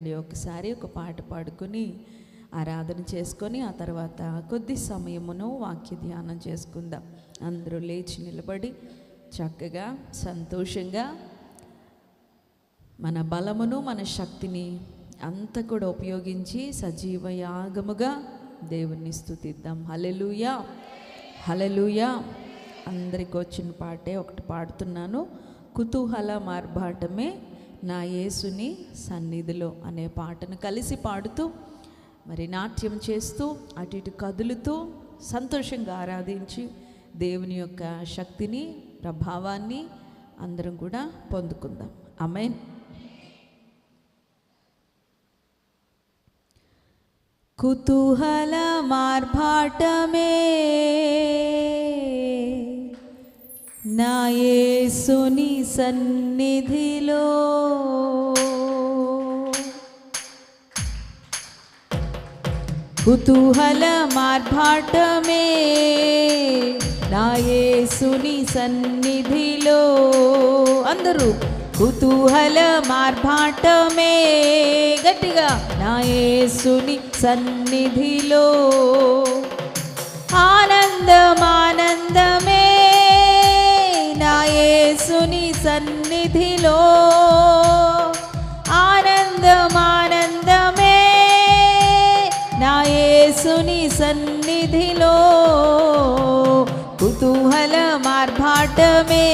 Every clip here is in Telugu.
ఒకసారి ఒక పాట పాడుకొని ఆరాధన చేసుకొని ఆ తర్వాత కొద్ది సమయమును వాక్య ధ్యానం చేసుకుందాం. అందరూ లేచి నిలబడి చక్కగా సంతోషంగా మన బలమును మన శక్తిని అంతా కూడా ఉపయోగించి సజీవ యాగముగా దేవుణ్ణి స్థుతిద్దాం. హలెలుయా హలెలుయా అందరికి వచ్చిన పాటే ఒకటి పాడుతున్నాను. కుతూహల మార్భాటమే నా యేసుని సన్నిధిలో అనే పాటను కలిసి పాడుతూ మరి నాట్యం చేస్తూ అటు ఇటు కదులుతూ సంతోషంగా ఆరాధించి దేవుని యొక్క శక్తిని ప్రభావాన్ని అందరం కూడా పొందుకుందాం. అమెన్ కుతూహల మార్భాటమే నా యేసుని సన్నిధిలో. కుతూహల మార్భాటమే నా యేసుని సన్నిధిలో. అందరూ కుతూహల మార్భాటమే గట్టిగా నా యేసుని సన్నిధిలో. ఆనందమానందమే యేసుని సన్నిధిలో ఆనందమానందమే నా యేసుని సన్నిధిలో కుతూహల మార్భాటమే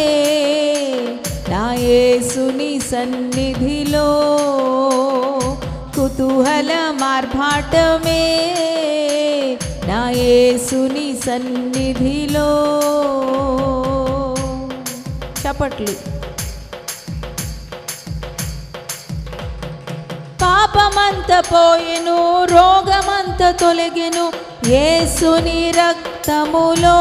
నా యేసుని సన్నిధిలో కుతూహల మార్భాటమే నా యేసుని సన్నిధిలో చప్పట్లు పాపమంత పోయెను రోగమంత తొలగెను యేసుని రక్తములో.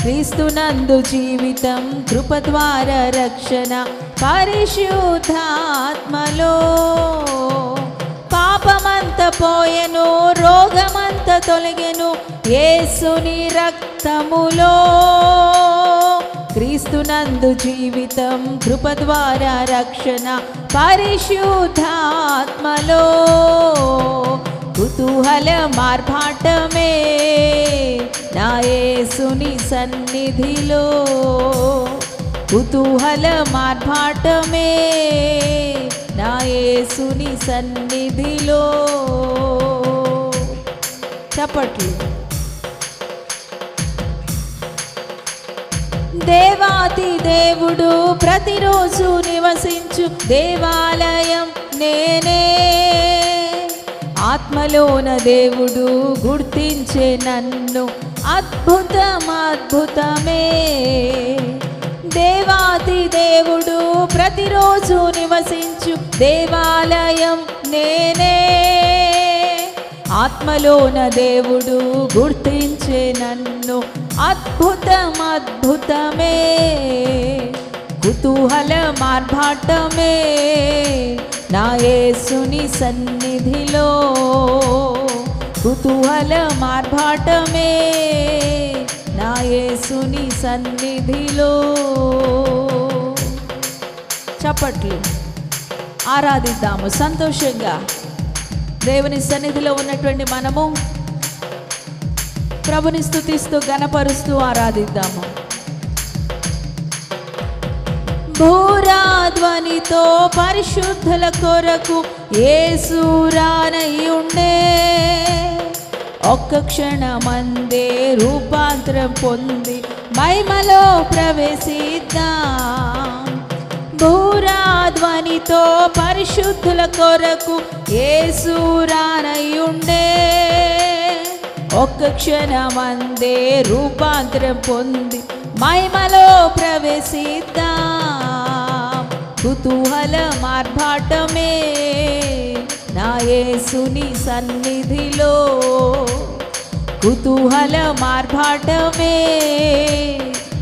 క్రీస్తునందు జీవితం కృప ద్వారా రక్షణ పరిశుద్ధాత్మలో. పాపమంత పోయెను రోగమంత తొలగెను యేసుని రక్తములో. క్రీస్తునందు జీవితం కృప ద్వారా రక్షణ పరిశుద్ధాత్మలో కుతూహల మార్భాటమే నా యేసుని సన్నిధిలో కుతూహల మార్భాటమే నా యేసుని సన్నిధిలో చప్పట్లు దేవాతి దేవుడు ప్రతిరోజు నివసించు దేవాలయం నేనే. ఆత్మలోన దేవుడు గుర్తించే నన్ను అద్భుతం అద్భుతమే దేవాతి దేవుడు ప్రతిరోజు నివసించు దేవాలయం నేనే. ఆత్మలోన దేవుడు గుర్తించే నన్ను అద్భుతం అద్భుతమే కుతూహల మార్భాటమే నా యేసుని సన్నిధిలో. కుతూహల మార్భాటమే నా యేసుని సన్నిధిలో. చప్పట్లు ఆరాధిద్దాము సంతోషంగా. దేవుని సన్నిధిలో ఉన్నటువంటి మనము ప్రభుని స్థుతిస్తూ గణపరుస్తూ ఆరాధిద్దాము. భూరాధ్వనితో పరిశుద్ధుల కొరకు ఏసురానై ఉండే ఒక్క క్షణమందే రూపాంతరం పొంది మహిమలో ప్రవేశిద్దాం. భూరాధ్వనితో పరిశుద్ధుల కొరకు ఏసురానై సూరానయుండే ఒక్క క్షణమందే రూపాంతరం పొంది మహిమలో ప్రవేశిద్దాం. కుతూహల మార్భాటమే నా యేసుని సన్నిధిలో. కుతూహల మార్భాటమే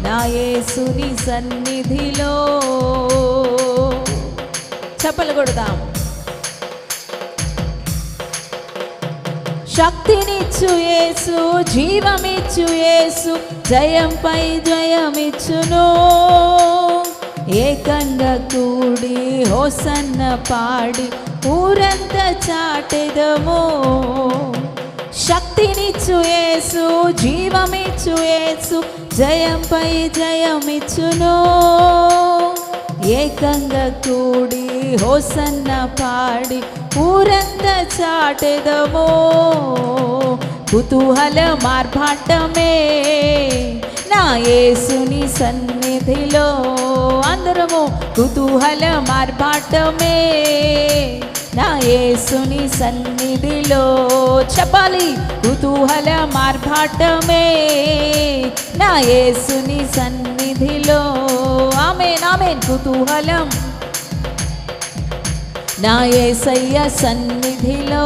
నా యేసుని సన్నిధిలో. చెప్పలు కొడదాం శక్తినిచ్చు యేసు జీవమిచ్చు యేసు జయంపై జయమిచ్చును ఏకంగా కూడి హోసన్న పాడి ఊరంతా చాటెదము. శక్తినిచ్చు యేసు జీవమిచ్చు యేసు జయంపై జయమిచ్చును ఏకంగా కూడి హోసన్న పాడి ఊరంత చాటెదమో. కుతూహల మార్భాటమే నా యేసుని సన్నిధిలో అందరము కుతూహల మార్భాటమే నా యేసుని సన్నిధిలో చెప్పాలి కుతూహల మార్భాటమే నా యేసుని సన్నిధిలో ఆమెన్ ఆమెన్. కుతూహలం నా యేసయ్య సన్నిధిలో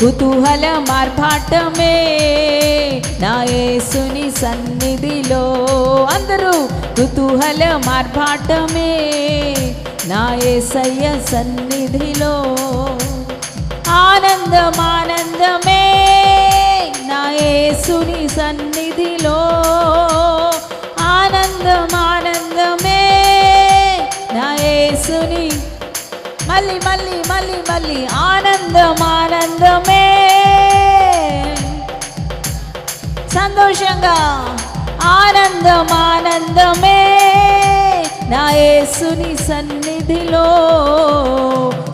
కుతూహల మార్పాటమే. నా యేసుని సన్నిధిలో అందరూ కుతూహల మార్పాటమే. నా యేసయ్య సన్నిధిలో ఆనందం ఆనందమే నా యేసుని సన్నిధిలో ఆనందం ఆనందమే మళ్ళీ మళ్ళీ మళ్ళీ మళ్ళీ ఆనందం ఆనందమే. సంతోషంగా ఆనందం ఆనందమే. నా యేసుని సన్నిధిలో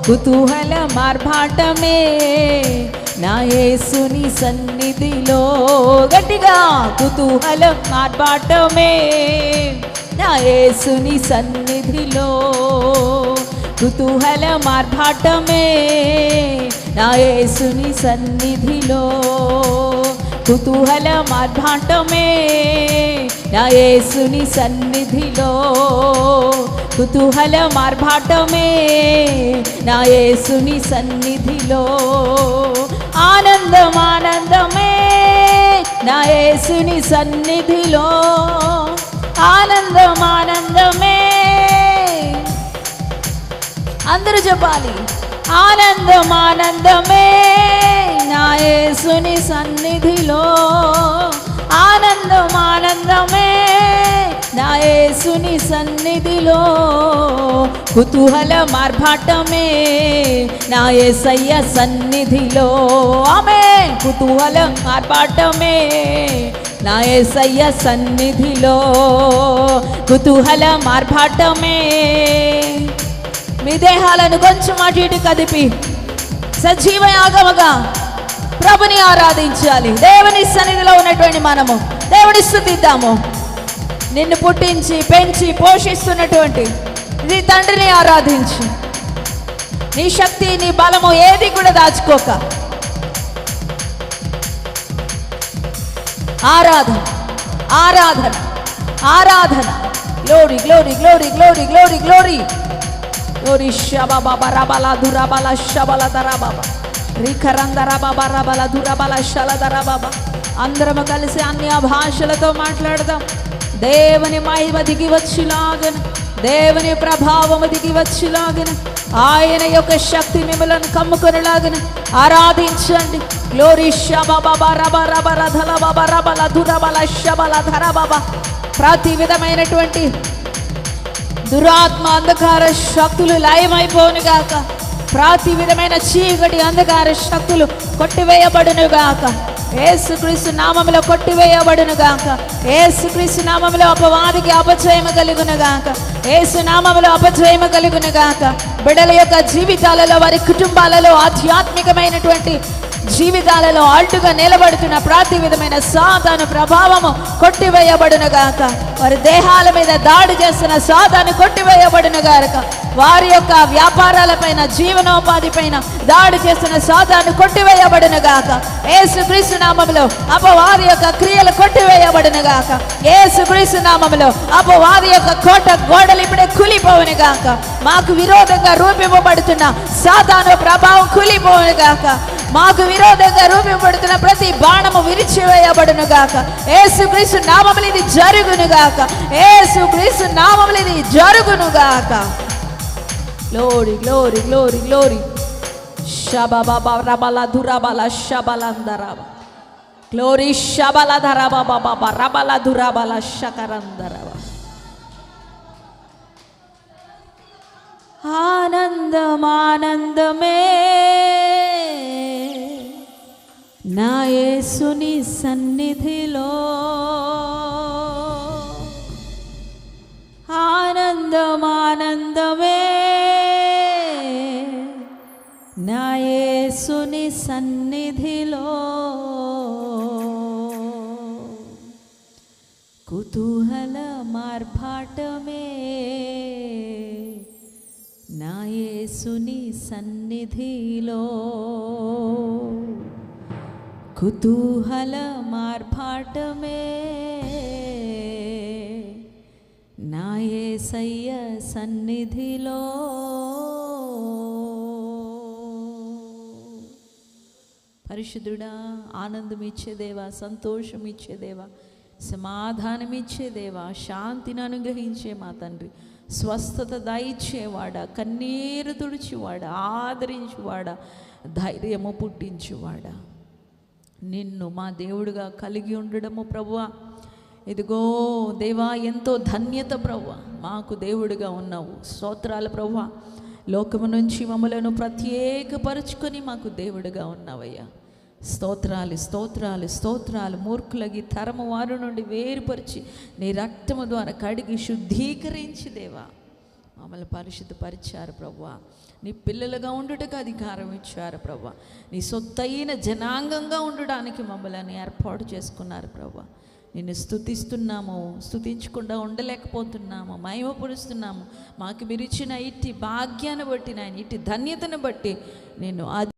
కుతూహల మార్పాటమే నా యేసుని సన్నిధిలో గట్టిగా కుతూహల మార్పాటమే నా యేసుని సన్నిధిలో కుతూహల మార్పాటమే నా యేసుని సన్నిధిలో కుతూహల మార్పాటమే నా యేసుని సన్నిధిలో కుతూహల మార్పాటమే నా యేసుని సన్నిధిలో ఆనందం ఆనందమే నా యేసుని సన్నిధిలో ఆనందం ఆనందమే అందరూ చెప్పాలి. ఆనందం ఆనందమే నా యేసుని సన్నిధిలో. ఆనందం ఆనందమే నా యేసుని సన్నిధిలో. కుతూహల మార్భాటమే నా యేసయ్య సన్నిధిలో. ఆమె కుతూహల మార్భాటమే నా యేసయ్య సన్నిధిలో. కుతూహల మార్భాటమే మీ దేహాలను కొంచెం అటు ఇటు కదిపి సజీవయాగముగా ప్రభుని ఆరాధించాలి. దేవుని సన్నిధిలో ఉన్నటువంటి మనము దేవుని స్థుతిద్దాము. నిన్ను పుట్టించి పెంచి పోషిస్తున్నటువంటి నీ తండ్రిని ఆరాధించి. నీ శక్తి నీ బలము ఏది కూడా దాచుకోక. ఆరాధన ఆరాధన ఆరాధన. Glory glory glory glory glory glory glory షబాబా రబల దురబల షబల దరబాబా రిఖరందర బాబా రబల దురబల షల దరబాబా అందరము కలిసి అన్య భాషలతో మాట్లాడదాం దేవుని మహిమ దిగి వచ్చిలాగన దేవుని ప్రభావము దిగి వచ్చిలాగన ఆయన యొక్క శక్తి మిమ్మలను కమ్ముకొనిలాగన ఆరాధించండి గ్లోరీ షబాబా రబ రబ రధల బాబా రబల దురబల షబల ధర బాబా ప్రతి విధమైనటువంటి దురాత్మ అంధకార శక్తులు లయమైపోను గాక ప్రతి విధమైన చీకటి అంధకార శక్తులు కొట్టివేయబడును గాక ఏసుక్రీస్తు నామములో కొట్టివేయబడును గాక ఏసుక్రీస్తు నామములో అపవాదికి అపజయము కలుగును గాక ఏసు నామంలో అపజయము కలుగును గాక బిడ్డల యొక్క జీవితాలలో వారి కుటుంబాలలో ఆధ్యాత్మికమైనటువంటి జీవితాలలో అల్టుగా నిలబడుతున్న ప్రతి విధమైన సాధన ప్రభావము కొట్టివేయబడును గాక వారి దేహాల మీద దాడి చేస్తున్న సాధాన్ని కొట్టివేయబడిన గాక వారి యొక్క వ్యాపారాలపైన జీవనోపాధి పైన దాడి చేస్తున్న సాధాన్ని కొట్టివేయబడిన గాక. ఏసు క్రీస్తు నామములో అపవాది యొక్క క్రియలు కొట్టివేయబడిన గాక. ఏసు క్రీస్తు నామములో అపవాది యొక్క కోట గోడలు ఇప్పుడే కూలిపోవును గాక. మాకు విరోధంగా రూపింపబడుతున్న సాధాను ప్రభావం కూలిపోవును గాక. మాకు విరోధంగా రూపింపబడుతున్న ప్రతి బాణము విరిచివేయబడును గాక. ఏసుక్రీస్తు నామములు ఇది జరుగును గాక. ఏసు క్రీస్తు నామములు ఇది జరుగును గాక. గ్లోరీ గ్లోరీ గ్లోరీ గ్లోరీ షబబబ రబల దురబల షబలందరబ గ్లోరీ షబల ధరబ బాబా రబల దురబల శకరందరబ. ఆనందం ఆనందమే నా యేసుని సన్నిధిలో సన్నిధిలో కుతూహల మార్భాటమే నా యేసుని సన్నిధిలో కుతూహల మార్భాటమే నా యేసయ్య సన్నిధిలో పరిశుద్ధుడా ఆనందం ఇచ్చేదేవా సంతోషం ఇచ్చేదేవా సమాధానం ఇచ్చేదేవా శాంతిని అనుగ్రహించే మా తండ్రి స్వస్థత దయచేవాడా కన్నీరు తుడిచివాడా ఆదరించువాడా ధైర్యము పుట్టించువాడా. నిన్ను మా దేవుడుగా కలిగి ఉండడము ప్రభువా. ఇదిగో దేవా ఎంతో ధన్యత ప్రభు మాకు దేవుడిగా ఉన్నావు. స్తోత్రాలు ప్రభు లోకము నుంచి మమ్మలను ప్రత్యేకపరుచుకొని మాకు దేవుడిగా ఉన్నావయ్యా. స్తోత్రాలు స్తోత్రాలు స్తోత్రాలు. మూర్ఖులకి తరము వారి నుండి వేరుపరిచి నీ రక్తము ద్వారా కడిగి శుద్ధీకరించి దేవా. మమ్మల్ని పరిశుద్ధపరిచారు ప్రవ్వా. నీ పిల్లలుగా ఉండుటకు అధికారం ఇచ్చారు ప్రవ్వా. నీ సొత్తైన జనాంగంగా ఉండడానికి మమ్మల్ని ఏర్పాటు చేసుకున్నారు ప్రవ్వా. నిన్ను స్థుతిస్తున్నాము స్థుతించకుండా ఉండలేకపోతున్నాము మహిమపరుస్తున్నాము. మాకు మీరు ఇచ్చిన ఇట్టి భాగ్యాన్ని బట్టి నాయన ఇట్టి ధన్యతను బట్టి నేను